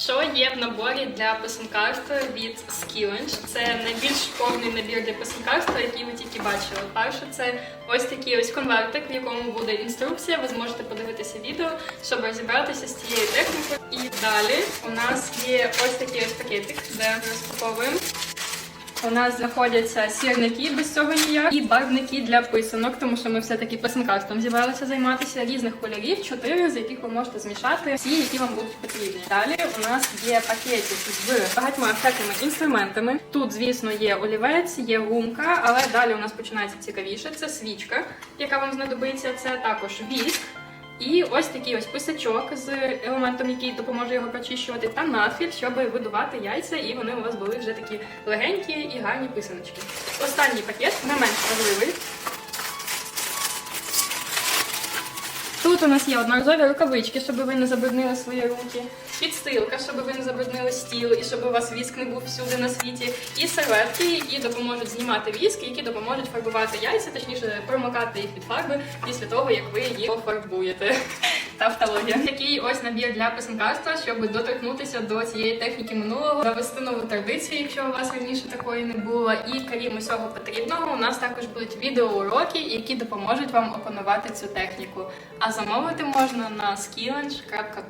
Що є в наборі для писанкарства від Skillenge? Це найбільш повний набір для писанкарства, який ви тільки бачили. Перше, це ось такий ось конвертик, в якому буде інструкція. Ви зможете подивитися відео, щоб розібратися з цією технікою. І далі у нас є ось такий ось пакетик, де розпаковуємо. У нас знаходяться сірники без цього ніяк і барвники для писанок, тому що ми все-таки писанкарством зібралися займатися різних кольорів, чотири з яких ви можете змішати всі, які вам будуть потрібні. Далі у нас є пакетик з багатьма всякими інструментами. Тут, звісно, є олівець, є гумка, але далі у нас починається цікавіше. Це свічка, яка вам знадобиться. Це також віск. І ось такий ось писачок з елементом, який допоможе його прочищувати, та надфіль, щоб видувати яйця, і вони у вас були вже такі легенькі і гарні писаночки. Останній пакет не менш важливий. Тут у нас є одноразові рукавички, щоб ви не забруднили свої руки, підстилка, щоб ви не забруднили стіл і щоб у вас віск не був всюди на світі, і серветки, які допоможуть знімати віск, які допоможуть фарбувати яйця, точніше промокати їх від фарби після того, як ви їх пофарбуєте. Тавтологія. Такий ось набір для писанкарства, щоб доторкнутися до цієї техніки минулого, завести нову традицію, якщо у вас раніше такої не було. І крім усього потрібного, у нас також будуть відеоуроки, які допоможуть вам опанувати цю техніку. А замовити можна на skillenge.com.